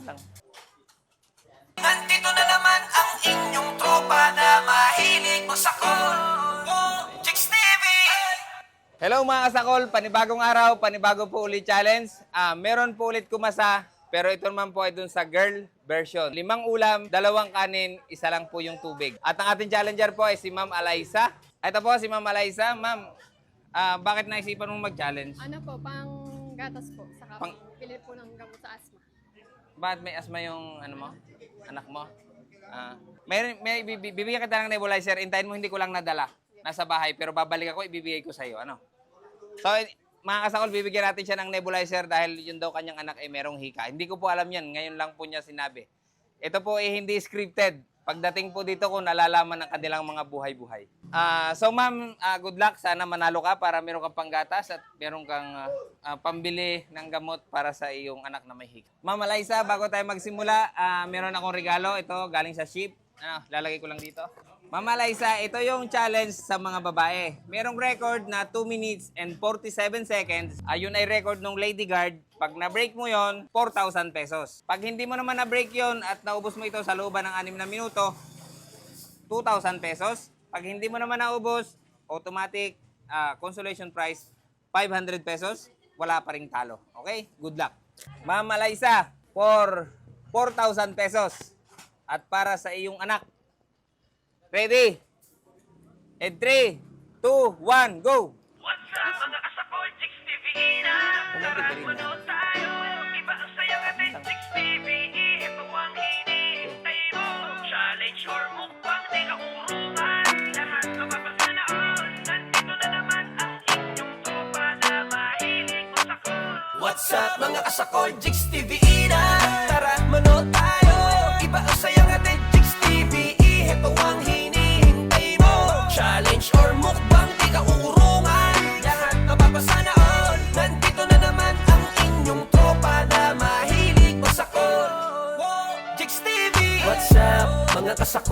lang. Nandito na naman ang inyong tropa na mahilig magsakol. Chicks TV! Hello mga kasakol, panibagong araw, panibago po ulit challenge. Ah, meron po ulit kumasa, pero ito naman po ay dun sa girl version. Limang ulam, dalawang kanin, isa lang po yung tubig. At ang ating challenger po ay si Ma'am Alaisa. Ito po si Ma'am Alaisa. Ma'am, ah, bakit naisipan mong mag-challenge? Ano po, pang gatas po, saka Pang- pang pili po ng gamot sa asma. Bakit may asma yung ano mo? Anak mo? Ah, may, may bibi- bibigyan kita ng nebulizer. Intayin mo hindi ko lang nadala. Nasa bahay pero babalik ako ibibigay ko sa iyo. Ano? So eh, mga kasakol, bibigyan natin siya ng nebulizer dahil yun daw kanyang anak ay merong hika. Hindi ko po alam yan. Ngayon lang po niya sinabi. Ito po ay hindi scripted. Pagdating po dito ko nalalaman ng kanilang mga buhay-buhay. Ah, so ma'am, ah, good luck. Sana manalo ka para meron kang panggatas at meron kang ah, ah, pambili ng gamot para sa iyong anak na may hika. Ma'am Alaysa, bago tayo magsimula, ah, meron akong regalo. Ito galing sa ship. Ano, lalagay ko lang dito. Ma'am Alaysa, ito yung challenge sa mga babae. Merong record na 2 minutes and 47 seconds. Ayun ay record ng Lady Guard. Pag na-break mo yon 4,000 pesos. Pag hindi mo naman na-break yon at naubos mo ito sa looban ng 6 na minuto, 2,000 pesos. Pag hindi mo naman naubos, automatic ah, consolation price, 500 pesos. Wala pa ring talo. Okay? Good luck. Ma'am Alaysa, for 4,000 pesos. At para sa iyong anak. Ready? And 3, 2, 1, go! What's up mga kasakol? Chicks TV na! Tara, manood tayo! Iba ang saya natin, Chicks TV! Ito ang hinihintay mo! Challenge or mukbang, di ka urungan! Lahat mapapasana all! Nandito na naman ang inyong tropa na mahilig magsakol! What's up mga kasakol? Chicks TV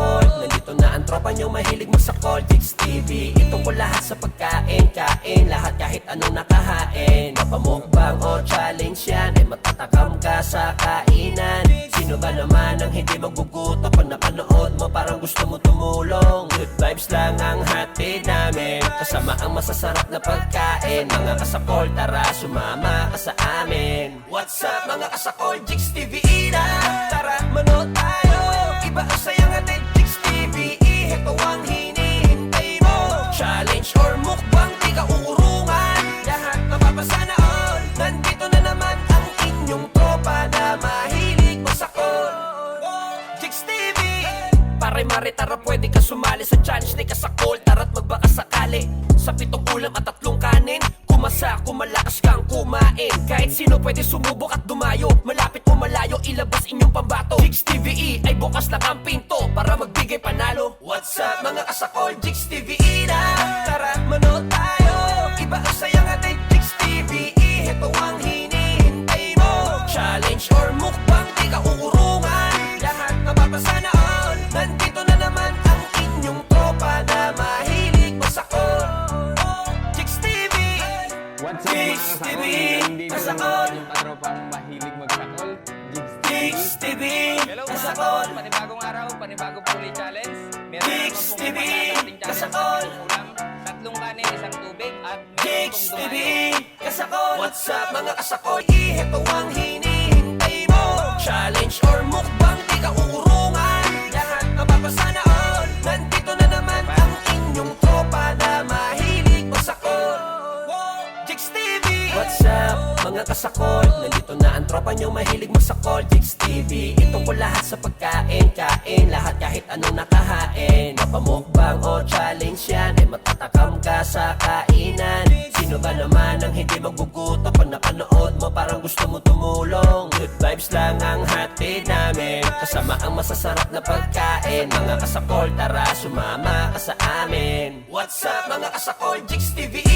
kasakol? Nandito na ang tropa nyo mahilig magsakol Chicks TV Ito ko lahat sa pagkain, kain. Lahat kahit anong nakahain. Mapamukbang o challenge yan Ay matatakam ka sa kainan. Sino ba naman ang hindi magugutom? Pag napanood mo parang gusto mo tumulong. Good vibes lang ang hatid namin. Kasama ang masasarap na pagkain. Mga kasakol, tara sumama ka sa amin. What's up mga kasakol, Chicks TV na Tara manood tayo sumali sa challenge ni Kasakol Tara't magbaka sakali. Sa pitong ulam at tatlong kanin Kumasa kung malakas kang kumain. Kahit sino pwede sumubok at dumayo Malapit o malayo ilabas inyong pambato. Jigs TVE ay bukas lang ang pinto Para magbigay panalo. What's up mga kasakol? Jigs TVE na kasakol. yung katropang mahilig magsakol. Jigs TV Hello mga Kasakol kasakol, panibagong araw, panibago po ulit challenge. Meron Jigs TV, sa kasakol. Tatlong kanin, isang tubig, at Jigs TV. Kasakol What's up mga kasakol Ito ang hinihintay mga kasakol. Nandito na ang tropa nyo mahilig magsakol Jigs TV Ito ko lahat sa pagkain Kain. Lahat kahit anong nakahain. Mapamukbang o challenge yan Ay matatakam ka sa kainan. Sino ba naman ang hindi magugutom? Pag napanood mo parang gusto mo tumulong. Good vibes lang ang hatid namin. Kasama ang masasarap na pagkain. Mga kasakol tara sumama ka sa amin. What's up mga kasakol? Jigs TV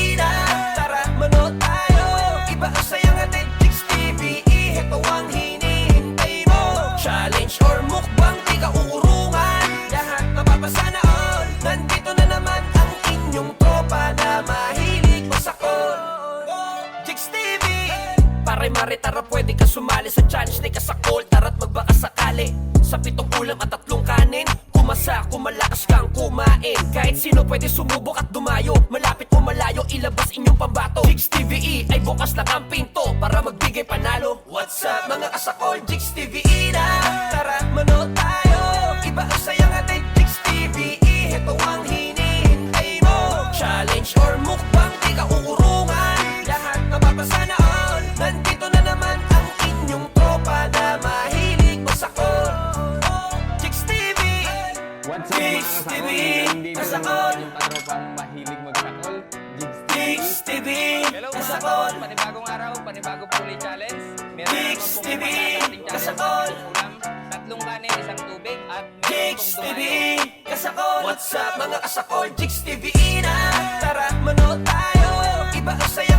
primary Tara pwede ka sumali sa challenge ni Kasakol Tara't magbaka sakali. Sa pitong ulam at tatlong kanin Kumasa, kumalakas kang kumain. Kahit sino pwede sumubok at dumayo Malapit o malayo, ilabas inyong pambato. Jigs TVE ay bukas lang ang pinto Para magbigay panalo. What's up mga Kasakol, Jigs Hello mga Kasakol kasakol, panibagong araw, panibagong puli challenge. Meron naman pong TV, pupunta sa ating challenge Kasakol. ulam. Tatlong kanin, isang tubig, at meron Jigs TV. Kasakol What's up mga kasakol Jigs TV na Tara manood tayo Iba ang saya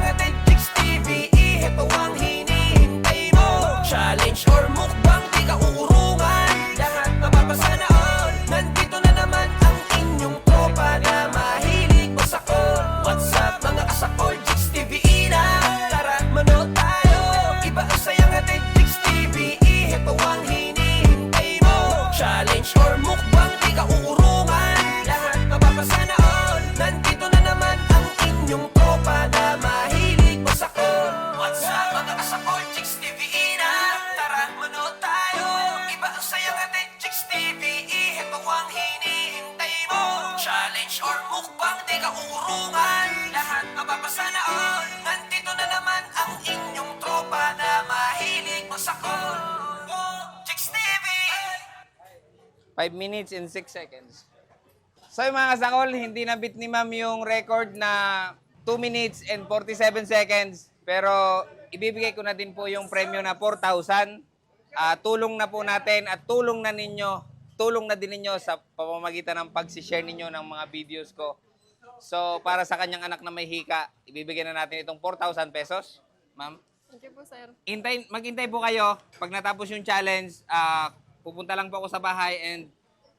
5 minutes and 6 seconds. So yung mga kasakol, hindi nabit ni ma'am yung record na 2 minutes and 47 seconds. Pero ibibigay ko na din po yung premyo na 4,000. Ah, tulong na po natin at tulong na ninyo, tulong na din ninyo sa pamamagitan ng pag-share ninyo ng mga videos ko. So para sa kanyang anak na may hika, ibibigay na natin itong 4,000 pesos. Ma'am, Thank you po, sir. Hintay, maghintay po kayo. Pag natapos yung challenge, ah, pupunta lang po ako sa bahay and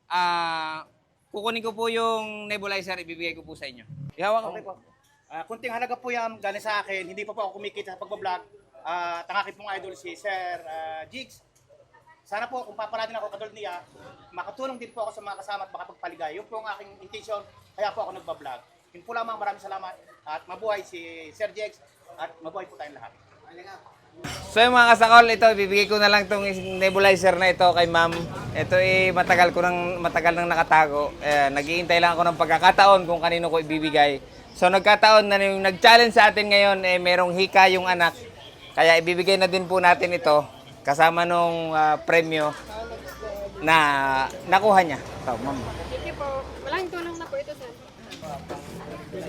ah, kukunin ko po yung nebulizer, ibibigay ko po sa inyo. Ihawak. Okay po. Ah, kunting halaga po yan galing sa akin. Hindi pa po ako kumikita sa pagbablog. Uh, tangakit mong idol si Sir ah, Jigs. Sana po kung paparati ako katulad niya, makatulong din po ako sa mga kasama at makapagpaligay. Yun po ang aking intention, kaya po ako nagbablog. Yun po lamang, maraming salamat. At mabuhay si Sir Jigs at mabuhay po tayong lahat. So yung mga kasakol, ito, ibibigay ko na lang itong nebulizer na ito kay ma'am. Ito eh, matagal ko nang, matagal nang nakatago. Eh, naghihintay lang ako ng pagkakataon kung kanino ko ibibigay. So nagkataon na yung nag-challenge sa atin ngayon, eh, merong hika yung anak. Kaya ibibigay na din po natin ito kasama nung ah, premyo na nakuha niya. So, ma'am. Thank you po. Walang tulong na po ito, sir. Thank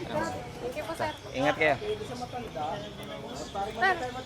you po, sir. Ingat kayo.